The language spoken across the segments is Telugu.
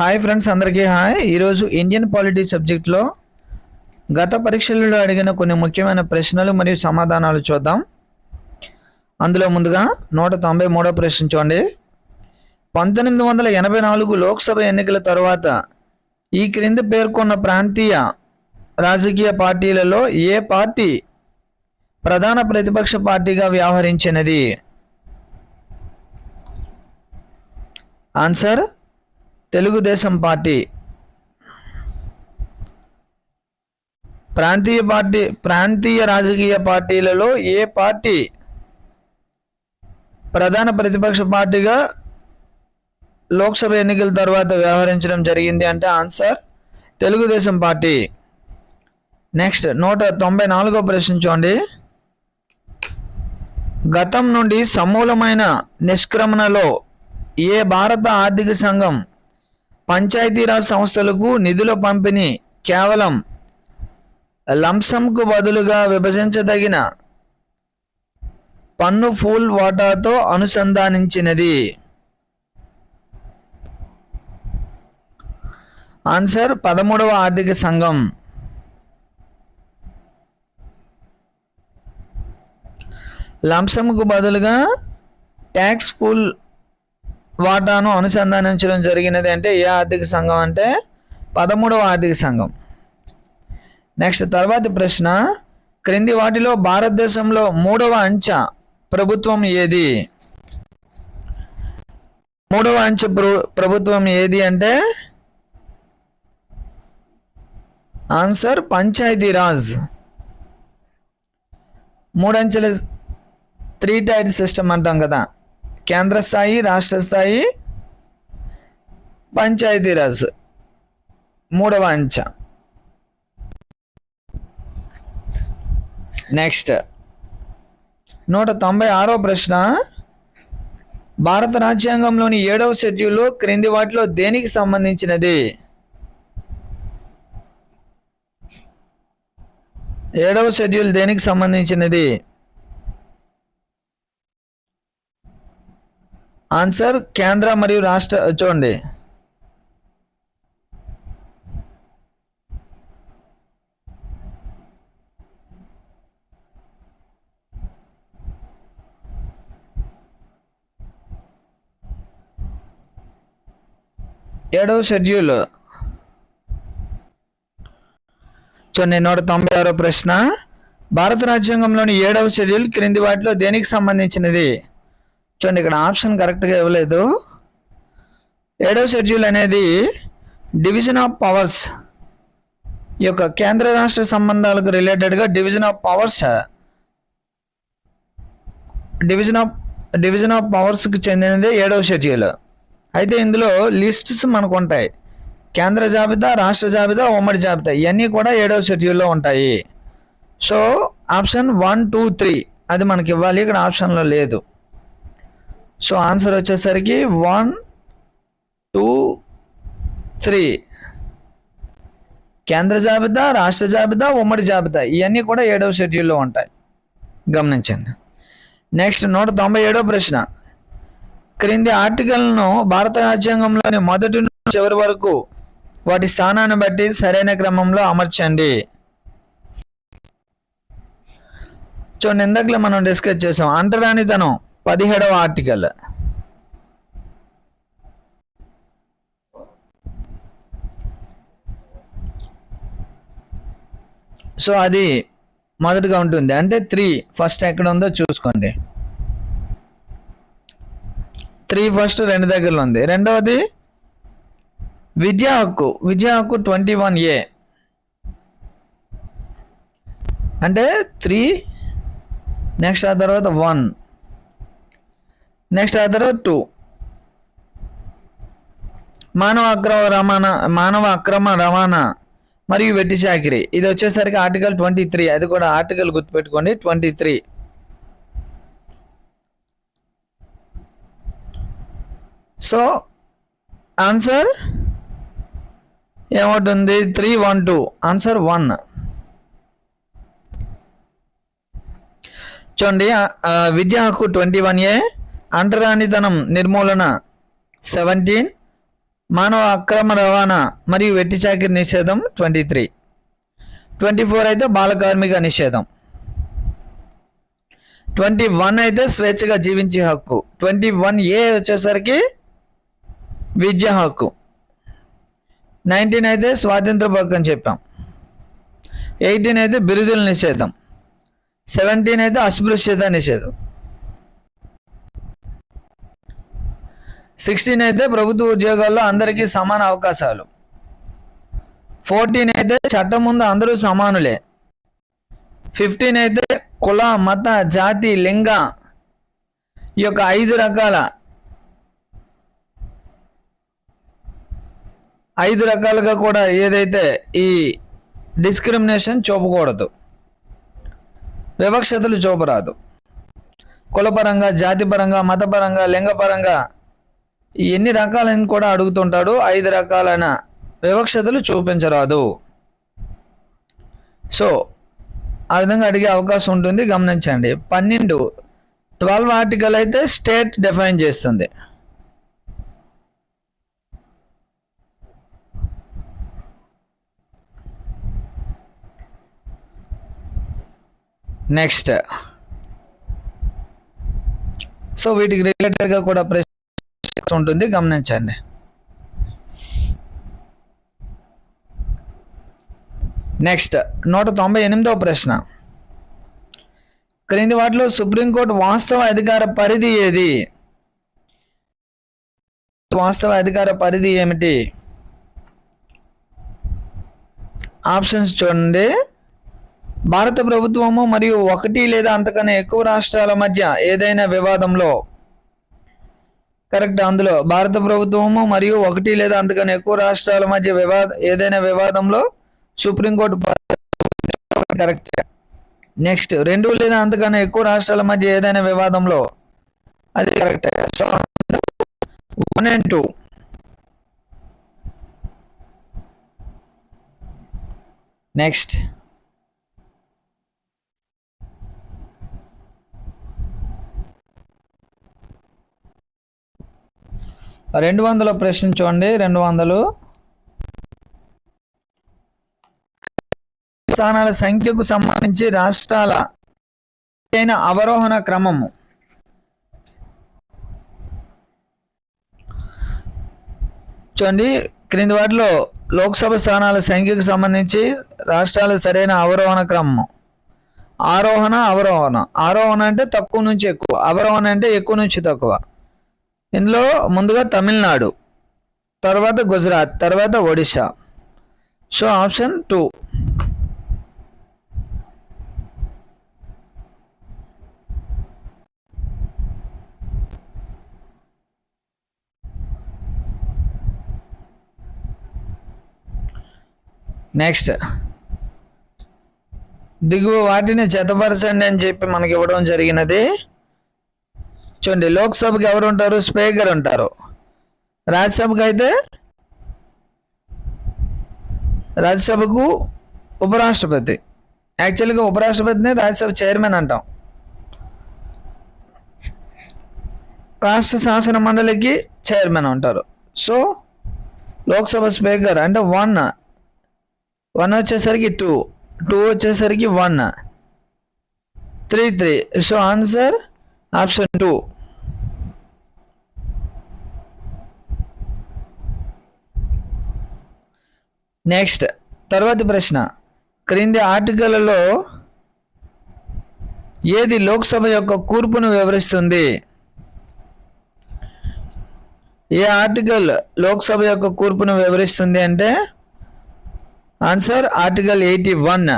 హాయ్ ఫ్రెండ్స్ అందరికీ హాయ్ ఈరోజు ఇండియన్ పాలిటీ సబ్జెక్ట్లో గత పరీక్షలలో అడిగిన కొన్ని ముఖ్యమైన ప్రశ్నలు మరియు సమాధానాలు చూద్దాం. అందులో ముందుగా నూట తొంభై మూడో ప్రశ్న చూడండి. పంతొమ్మిది వందల ఎనభై నాలుగు లోక్సభ ఎన్నికల తరువాత ఈ క్రింది పేర్కొన్న ప్రాంతీయ రాజకీయ పార్టీలలో ఏ పార్టీ ప్రధాన ప్రతిపక్ష పార్టీగా వ్యవహరించినది? Answer Telugu Desam party. ప్రాంతీయ పార్టీ ప్రాంతీయ రాజకీయ పార్టీలలో ఏ పార్టీ ప్రధాన ప్రతిపక్ష పార్టీగా లోక్సభ ఎన్నికల తర్వాత వ్యవహరించడం జరిగింది అంటే ఆన్సర్ తెలుగుదేశం పార్టీ. నెక్స్ట్ నూట తొంభై నాలుగో ప్రశ్న చూడండి. గతం నుండి సమూలమైన నిష్క్రమణలో ఏ భారత ఆర్థిక సంఘం పంచాయతీరాజ్ సంస్థలకు నిధుల పంపిణీ కేవలం లంసంకు బదులుగా విభజించదగిన పన్ను ఫూల్ వాటాతో అనుసంధానించినది. ఆన్సర్ పదమూడవ ఆర్థిక సంఘం. లంసంకు బదులుగా ట్యాక్స్ ఫుల్ వాటాను అనుసంధానించడం జరిగినది అంటే ఏ ఆర్థిక సంఘం అంటే? పదమూడవ ఆర్థిక సంఘం. నెక్స్ట్ తర్వాతి ప్రశ్న క్రింది వాటిలో భారతదేశంలో మూడవ అంచె ప్రభుత్వం ఏది? మూడవ అంచె ప్రభుత్వం ఏది అంటే? ఆన్సర్ పంచాయతీరాజ్. మూడంచెల త్రీ టైర్ సిస్టమ్ అంటాం కదా. కేంద్ర స్థాయి రాష్ట్ర స్థాయి పంచాయతీరాజ్ మూడవ అంచె. నెక్స్ట్ నూట తొంభై ఆరో ప్రశ్న. భారత రాజ్యాంగంలోని ఏడవ షెడ్యూల్లో క్రింది వాటిలో దేనికి సంబంధించినది? ఏడవ షెడ్యూల్ దేనికి సంబంధించినది? ఆన్సర్ కేంద్ర మరియు రాష్ట్ర చూడండి. ఏడవ షెడ్యూల్. చూడండి నూట తొంభై ఆరో ప్రశ్న. భారత రాజ్యాంగంలోని ఏడవ షెడ్యూల్ క్రింది వాటిలో దేనికి సంబంధించినది? చూడండి ఇక్కడ ఆప్షన్ కరెక్ట్గా ఇవ్వలేదు. ఏడవ షెడ్యూల్ అనేది డివిజన్ ఆఫ్ పవర్స్ ఈ యొక్క కేంద్ర రాష్ట్ర సంబంధాలకు రిలేటెడ్గా division of powers division of division of పవర్స్కి చెందినదే ఏడవ షెడ్యూల్ అయితే ఇందులో లిస్ట్స్ మనకు ఉంటాయి. కేంద్ర జాబితా రాష్ట్ర జాబితా ఉమ్మడి జాబితా ఇవన్నీ కూడా ఏడవ షెడ్యూల్లో ఉంటాయి. So option one two three అది మనకి ఇవ్వాలి. ఇక్కడ ఆప్షన్లో లేదు. సో ఆన్సర్ వచ్చేసరికి వన్ టూ త్రీ. కేంద్ర జాబితా రాష్ట్ర జాబితా ఉమ్మడి జాబితా ఇవన్నీ కూడా ఏడవ షెడ్యూల్లో ఉంటాయి. గమనించండి. నెక్స్ట్ నూట తొంభై ఏడవ ప్రశ్న. క్రింది ఆర్టికల్ను భారత రాజ్యాంగంలోని మొదటి నుంచి చివరి వరకు వాటి స్థానాన్ని బట్టి సరైన క్రమంలో అమర్చండి. చూడండి ఇందాకలో మనం డిస్కస్ చేసాం. అంటరానితనం. పదిహేడవ ఆర్టికల్. సో అది మొదటగా ఉంటుంది. అంటే త్రీ ఫస్ట్ ఎక్కడ ఉందో చూసుకోండి. త్రీ ఫస్ట్ రెండు దగ్గరలో ఉంది. రెండవది విద్యా హక్కు. విద్యా హక్కు ట్వంటీ వన్ ఏ. అంటే త్రీ నెక్స్ట్ ఆ తర్వాత వన్. నెక్స్ట్ ఆ టూ. మానవ అక్రమ రవాణా మానవ అక్రమ రవాణా మరియు వెట్టి చాకిరి. ఇది వచ్చేసరికి ఆర్టికల్ ట్వంటీ త్రీ. అది కూడా ఆర్టికల్ గుర్తుపెట్టుకోండి ట్వంటీ త్రీ. సో ఆన్సర్ ఏమవుతుంది? Three one two. Answer one. చూడండి విద్యా హక్కు ట్వంటీ వన్ ఏ. అంటరానితనం నిర్మూలన సెవెంటీన్ మానవ అక్రమ రవాణా మరియు వెట్టి చాకిరి నిషేధం ట్వంటీ త్రీ ట్వంటీ ఫోర్ అయితే బాల కార్మిక నిషేధం. ట్వంటీ వన్ అయితే స్వేచ్ఛగా జీవించే హక్కు. ట్వంటీ వన్ ఏ వచ్చేసరికి విద్య హక్కు. నైన్టీన్ అయితే స్వాతంత్ర హక్కు అని చెప్పాం. ఎయిటీన్ అయితే బిరుదుల నిషేధం. సెవెంటీన్ అయితే అస్పృశ్యత నిషేధం. సిక్స్టీన్ అయితే ప్రభుత్వ ఉద్యోగాల్లో అందరికీ సమాన అవకాశాలు. ఫోర్టీన్ అయితే చట్టం ముందు అందరూ సమానులే. ఫిఫ్టీన్ అయితే కుల మత జాతి లింగ ఈ యొక్క ఐదు రకాల ఐదు రకాలుగా కూడా ఏదైతే ఈ డిస్క్రిమినేషన్ చూపకూడదు. వివక్షతలు చూపరాదు. కులపరంగా జాతిపరంగా మతపరంగా లింగపరంగా ఎన్ని రకాలని కూడా అడుగుతుంటాడు ఐదు రకాలైన వివక్షతలు చూపించరాదు. సో ఆ విధంగా అడిగే అవకాశం ఉంటుంది గమనించండి. పన్నెండు ట్వెల్వ్ ఆర్టికల్ అయితే స్టేట్ డిఫైన్ చేస్తుంది. నెక్స్ట్. సో వీటికి రిలేటెడ్గా కూడా ప్రశ్న ఉంటుంది గమనించండి. నెక్స్ట్ నూట తొంభై ఎనిమిదవ ప్రశ్న. క్రింది వాటిలో సుప్రీంకోర్టు వాస్తవ అధికార పరిధి ఏది? వాస్తవ అధికార పరిధి ఏమిటి? ఆప్షన్స్ చూడండి. భారత ప్రభుత్వము మరియు ఒకటి లేదా అంతకన్నా ఎక్కువ రాష్ట్రాల మధ్య ఏదైనా వివాదంలో కరెక్ట్. అందులో భారత ప్రభుత్వము మరియు ఒకటి లేదా అంతకన్నా ఎక్కువ రాష్ట్రాల మధ్య వివాద ఏదైనా వివాదంలో సుప్రీంకోర్టు కరెక్ట్. నెక్స్ట్ రెండు లేదా అంతకన్నా ఎక్కువ రాష్ట్రాల మధ్య ఏదైనా వివాదంలో అది correct. So one and two next రెండు వందలు ప్రశ్నించండి. రెండు వందలు. స్థానాల సంఖ్యకు సంబంధించి రాష్ట్రాల అయిన అవరోహణ క్రమము. చూడండి క్రింది వాటిలో లోక్సభ స్థానాల సంఖ్యకు సంబంధించి రాష్ట్రాల సరైన అవరోహణ క్రమము. ఆరోహణ అవరోహణ. ఆరోహణ అంటే తక్కువ నుంచి ఎక్కువ. అవరోహణ అంటే ఎక్కువ నుంచి తక్కువ. ఇందులో ముందుగా తమిళనాడు తర్వాత గుజరాత్ తర్వాత Odisha. So option two. Next. దిగువ వాటిని జతపరచండి అని చెప్పి మనకి ఇవ్వడం జరిగినది. చూడండి లోక్సభకి ఎవరు ఉంటారు? స్పీకర్ ఉంటారు. రాజ్యసభకు అయితే రాజ్యసభకు ఉపరాష్ట్రపతి. యాక్చువల్గా ఉపరాష్ట్రపతిని రాజ్యసభ చైర్మన్ అంటాం. రాష్ట్ర శాసన మండలికి చైర్మన్ ఉంటారు సో లోక్సభ స్పీకర్ అంటే వన్. వన్ వచ్చేసరికి టూ. టూ వచ్చేసరికి one. Three three. So answer option two. Next తర్వాతి ప్రశ్న. క్రింది ఆర్టికల్లో ఏది లోక్సభ యొక్క కూర్పును వివరిస్తుంది? ఏ ఆర్టికల్ లోక్సభ యొక్క కూర్పును వివరిస్తుంది అంటే answer article eighty one.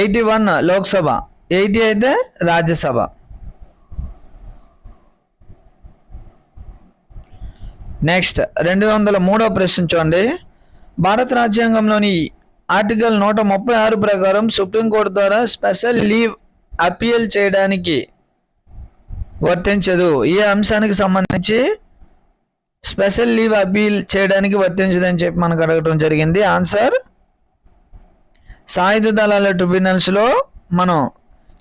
Eighty one Lok Sabha eighty అయితే రాజ్యసభ. నెక్స్ట్ రెండు వందల మూడో ప్రశ్న చూడండి. భారత రాజ్యాంగంలోని ఆర్టికల్ నూట ముప్పై ఆరు ప్రకారం సుప్రీంకోర్టు ద్వారా స్పెషల్ లీవ్ అపీల్ చేయడానికి వర్తించదు. ఈ అంశానికి సంబంధించి స్పెషల్ లీవ్ అపీల్ చేయడానికి వర్తించదని చెప్పి మనకు అడగటం జరిగింది. ఆన్సర్ సాయుధ దళాల ట్రిబ్యునల్స్లో మనం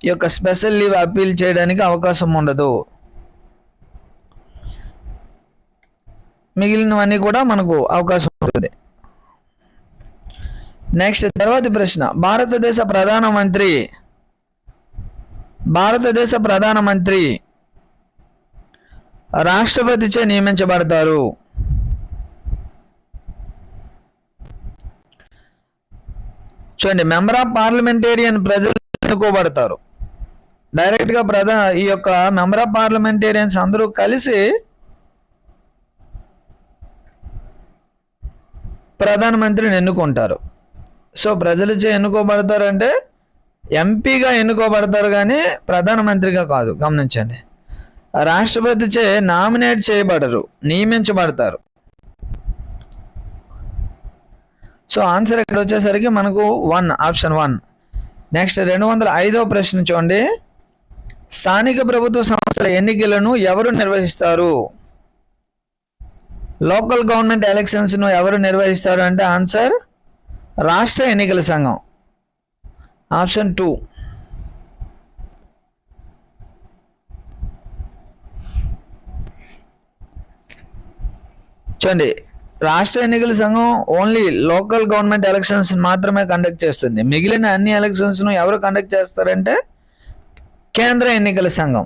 ఈ యొక్క స్పెషల్ లీవ్ అపీల్ చేయడానికి అవకాశం ఉండదు. మిగిలినవన్నీ కూడా మనకు అవకాశం ఉంటుంది. నెక్స్ట్ తర్వాతి ప్రశ్న. భారతదేశ ప్రధానమంత్రి భారతదేశ ప్రధానమంత్రి రాష్ట్రపతిచే నియమించబడతారు. చూడండి మెంబర్ ఆఫ్ పార్లమెంటేరియన్ ప్రజలు ఎన్నుకోబడతారు. డైరెక్ట్గా ప్రధా ఈ యొక్క మెంబర్ ఆఫ్ పార్లమెంటేరియన్స్ అందరూ కలిసి ప్రధానమంత్రిని ఎన్నుకుంటారు. సో ప్రజలచే ఎన్నుకోబడతారంటే ఎంపీగా ఎన్నుకోబడతారు కానీ ప్రధానమంత్రిగా కాదు. గమనించండి. రాష్ట్రపతిచే నామినేట్ చేయబడరు నియమించబడతారు. సో ఆన్సర్ ఇక్కడ వచ్చేసరికి మనకు వన్ ఆప్షన్ వన్. నెక్స్ట్ రెండు వందల ఐదో ప్రశ్న చూడండి. స్థానిక ప్రభుత్వ సంస్థల ఎన్నికలను ఎవరు నిర్వహిస్తారు? లోకల్ గవర్నమెంట్ ఎలక్షన్స్ను ఎవరు నిర్వహిస్తారు అంటే ఆన్సర్ రాష్ట్ర ఎన్నికల సంఘం. Option two. చూడండి రాష్ట్ర ఎన్నికల సంఘం ఓన్లీ లోకల్ గవర్నమెంట్ ఎలక్షన్స్ మాత్రమే కండక్ట్ చేస్తుంది. మిగిలిన అన్ని ఎలక్షన్స్ను ఎవరు కండక్ట్ చేస్తారంటే కేంద్ర ఎన్నికల సంఘం.